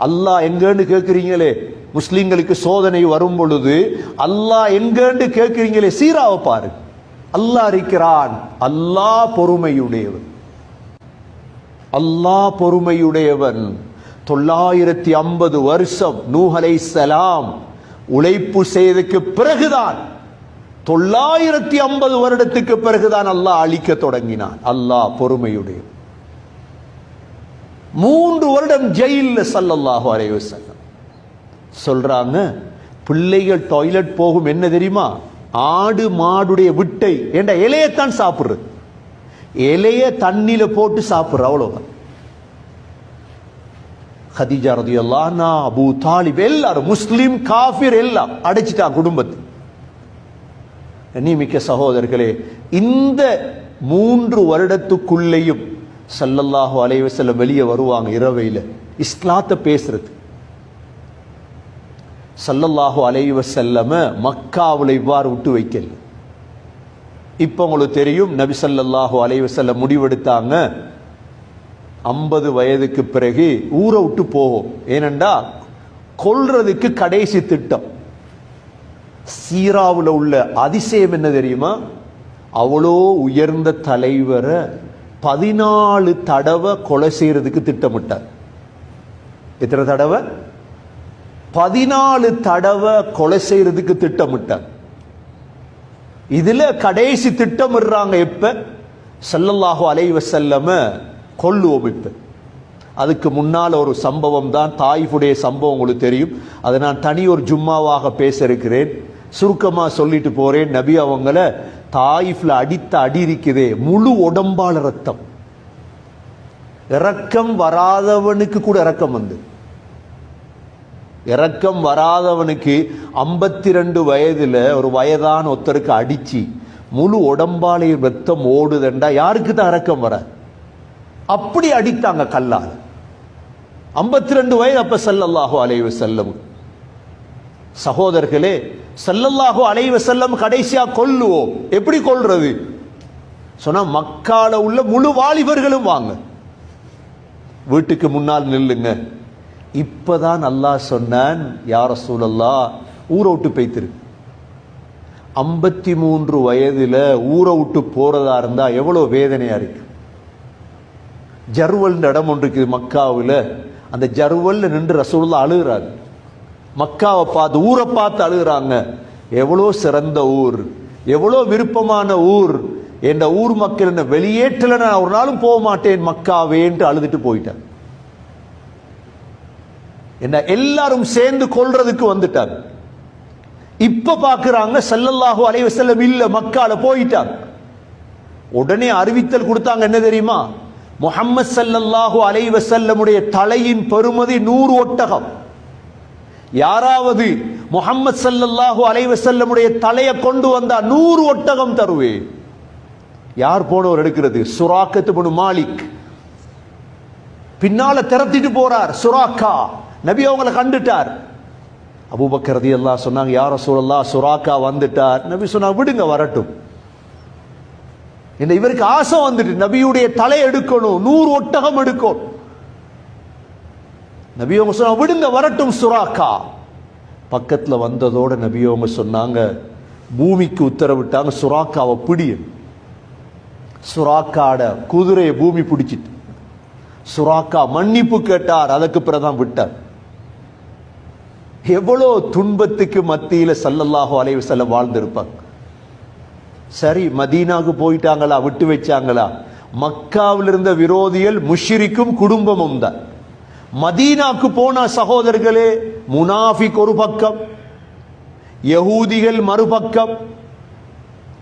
அல்லாஹ் எங்கன்னு கேட்குறீங்களே? முஸ்லீம்களுக்கு சோதனை வரும் பொழுது அல்லாஹ் எங்கன்னு கேட்குறீங்களே? சீராவை பாரு. அல்லாஹ் இருக்கிறான். அல்லாஹ் பொறுமையுடையவன். அல்லாஹ் பொறுமையுடையவன். தொள்ளாயிரத்தி ஐம்பது வருஷம் நூஹலை சலாம் உழைப்பு செய்ததுக்கு பிறகுதான் தொள்ளாயிரத்தி ஐம்பது வருடத்துக்கு பிறகுதான் அல்லாஹ் அழிக்க தொடங்கினான். அல்லாஹ் பொறுமையுடையவன். மூன்று வருடம் ஜெயிலில் சல்லல்லாஹு அலைஹி வஸல்லம். சொல்றாங்க பிள்ளைகள் டாய்லெட் போகும் என்ன தெரியுமா? ஆடு மாடுடைய விட்டை. என்ற இலையத்தான் சாப்பிட்றது இலைய தண்ணியில போட்டு சாப்பிட்ற அவ்வளவுதான். ஹதீஜா ரதியல்லாஹு அன்ஹா தாலிப் எல்லாரும் முஸ்லீம் காஃபிர் எல்லாம் அடைச்சிட்டான் குடும்பத்தை. மிக்க சகோதரர்களே இந்த மூன்று வருடத்துக்குள்ளேயும் சல்லல்லாஹு அலைவசல்ல வெளியே வருவாங்க இரவையில். இஸ்லாத்தை பேசுறது. சல்லல்லாஹு அலைவ செல்லம மக்காவில் இவ்வாறு விட்டு வைக்கல. இப்போ உங்களுக்கு தெரியும் நபி சல்லல்லாஹு அலைவ செல்ல முடிவெடுத்தாங்க. ஐம்பது வயதுக்கு பிறகு ஊரை விட்டு போகும் ஏனெண்டா கொல்றதுக்கு கடைசி திட்டம். சீராவில் உள்ள அதிசயம் என்ன தெரியுமா? அவ்வளோ உயர்ந்த தலைவரை பதினாலு தடவை கொலை செய்யறதுக்கு திட்டமிட்டார். எத்தனை தடவை? பதினாலு தடவை கொலை செய்யறதுக்கு திட்டமிட்டார். இதுல கடைசி திட்டமிடுறாங்க இப்போ ஸல்லல்லாஹு அலைவ செல்லம கொல்லுவோம் இப்ப அதுக்கு முன்னால் ஒரு சம்பவம் தான் தாய்ஃபுடைய சம்பவம் உங்களுக்கு தெரியும். அதை நான் தனி ஒரு ஜும்மாவாக பேச இருக்கிறேன். சுருக்கமாக சொல்லிட்டு போகிறேன் நபி அவங்கள தாயிஃப்ல அடித்த அடி இருக்குதே முழு உடம்பால ரத்தம். இரக்கம் வராதவனுக்கு கூட இரக்கம் வந்து. இரக்கம் வராதவனுக்கு ஐம்பத்தி ரெண்டு வயதுல ஒரு வயதான ஒருத்தருக்கு அடிச்சு முழு உடம்பாலே ரத்தம் ஓடுதண்டா யாருக்கு தான் இரக்கம் வர? அப்படி அடித்தாங்க கல்லால். ஐம்பத்தி ரெண்டு வயது அப்ப செல்லல்லாஹோ அலைவு செல்லவும் சகோதரர்களே சல்லல்லாஹு அலைவ செல்லம் கடைசியாக கொல்லுவோம். எப்படி கொள்றது சொன்னால் மக்கால உள்ள முழு வாலிபர்களும் வாங்க. வீட்டுக்கு முன்னால் நில்லுங்க. இப்பதான் அல்லாஹ் சொன்னான் யார சூழல்லா ஊரை விட்டு பெய்த்திரு. ஐம்பத்தி மூன்று வயதில் ஊரை விட்டு போகிறதா இருந்தால் எவ்வளோ வேதனையாக இருக்கு. ஜர்வல் இடம் ஒன்று இருக்குது மக்காவில். அந்த ஜர்வலில் நின்று ரசூல்லா அழுகிறாரு. மக்காவை பார்த்து ஊரை பார்த்து அழுகிறாங்க. எவ்வளோ சிறந்த ஊர் எவ்வளோ விருப்பமான ஊர் என்ற ஊர் மக்கள் என்ன வெளியேற்றல நான் ஒரு நாளும் போக மாட்டேன் மக்காவேன்ட்டு அழுதுட்டு போயிட்டேன் என்ன எல்லாரும் சேர்ந்து கொள்றதுக்கு வந்துட்டாங்க. இப்ப பாக்குறாங்க ஸல்லல்லாஹு அலைவ வஸல்லம் இல்ல மக்கால போயிட்டாங்க. உடனே அறிவித்தல் கொடுத்தாங்க என்ன தெரியுமா? முஹம்மது ஸல்லல்லாஹு அலைவ செல்லமுடைய தலையின் பெருமதி நூறு ஒட்டகம். யாராவது முஹம்மது ஸல்லல்லாஹு அலைவசல்லமுடைய தலையை கொண்டு வந்தா நூறு ஒட்டகம் தருவேன் யார் போனவர் எடுக்கிறது? சுராக்கத்து பனு மாலிக். பின்னால திரத்திட்டு போறார் சுராக்கா. நபி அவங்களை கண்டுட்டார். அபூபக்கரதி எல்லாம் சொன்னாங்க யார சூழல்லா சுராக்கா வந்துட்டார். நபி சொன்னா விடுங்க வரட்டும். இந்த இவருக்கு ஆசை வந்துட்டு நபியுடைய தலை எடுக்கணும் நூறு ஒட்டகம் எடுக்கணும். நபியோங்க சொன்னா விடுங்க வரட்டும் சுராக்கா. பக்கத்துல வந்ததோட நபியோங்க சொன்னாங்க பூமிக்கு உத்தரவிட்டாங்க சுராக்காவை பிடியும் சுறாக்காட குதிரையை பூமி பிடிச்சிட்டு சுறாக்கா மன்னிப்பு கேட்டார் அதுக்கு பிறதான் விட்டார். எவ்வளோ துன்பத்துக்கு மத்தியில் சல்லல்லாஹோ அலைவு செல்ல வாழ்ந்திருப்பாங்க. சரி மதீனாவுக்கு போயிட்டாங்களா விட்டு வச்சாங்களா? மக்காவில் இருந்த விரோதிகள் முஷ்ரிக்கும் குடும்பமும் தான். மதீனாக்கு போன சகோதரர்களே முனாஃபிக் ஒரு பக்கம் யகூதிகள் மறுபக்கம்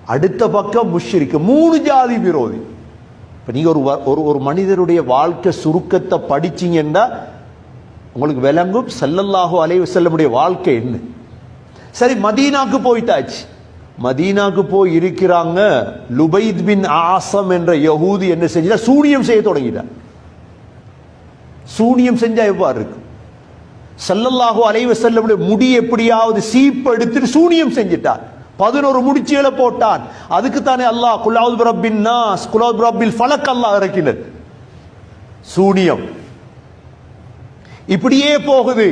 அடுத்த பக்கம் முஷ்ரிக்கு மூணு ஜாதி விரோதி. இப்போ நீங்கள் ஒரு வ- ஒரு ஒரு மனிதருடைய வாழ்க்கை சுருக்கத்தை படிச்சிங்கன்னா உங்களுக்கு விளங்கும் ஸல்லல்லாஹு அலைவு செல்லமுடைய வாழ்க்கை என்ன? சரி மதீனாக்கு போயிட்டாச்சு. மதீனாக்கு போய் இருக்கிறாங்க லுபைத் பின் ஆசம் என்ற யகூதி என்ன செஞ்சா சூனியம் செய்ய தொடங்கிட்டார் சூனியம் செஞ்சா எவ்வாறு இருக்கும்? செல்லல்லாகோ அலைவ வஸல்லமுடைய முடி எப்படியாவது சீப்பு எடுத்துட்டு சூனியம் செஞ்சிட்டார் பதினோரு முடிச்சியில போட்டான். அதுக்கு தானே அல்லாஹ் குலாவுத் ரப்பின் நாஸ் குலாவுத் ரப்பில் ஃபலக் அல்லாஹ் இறக்கினர் சூனியம். இப்படியே போகுது.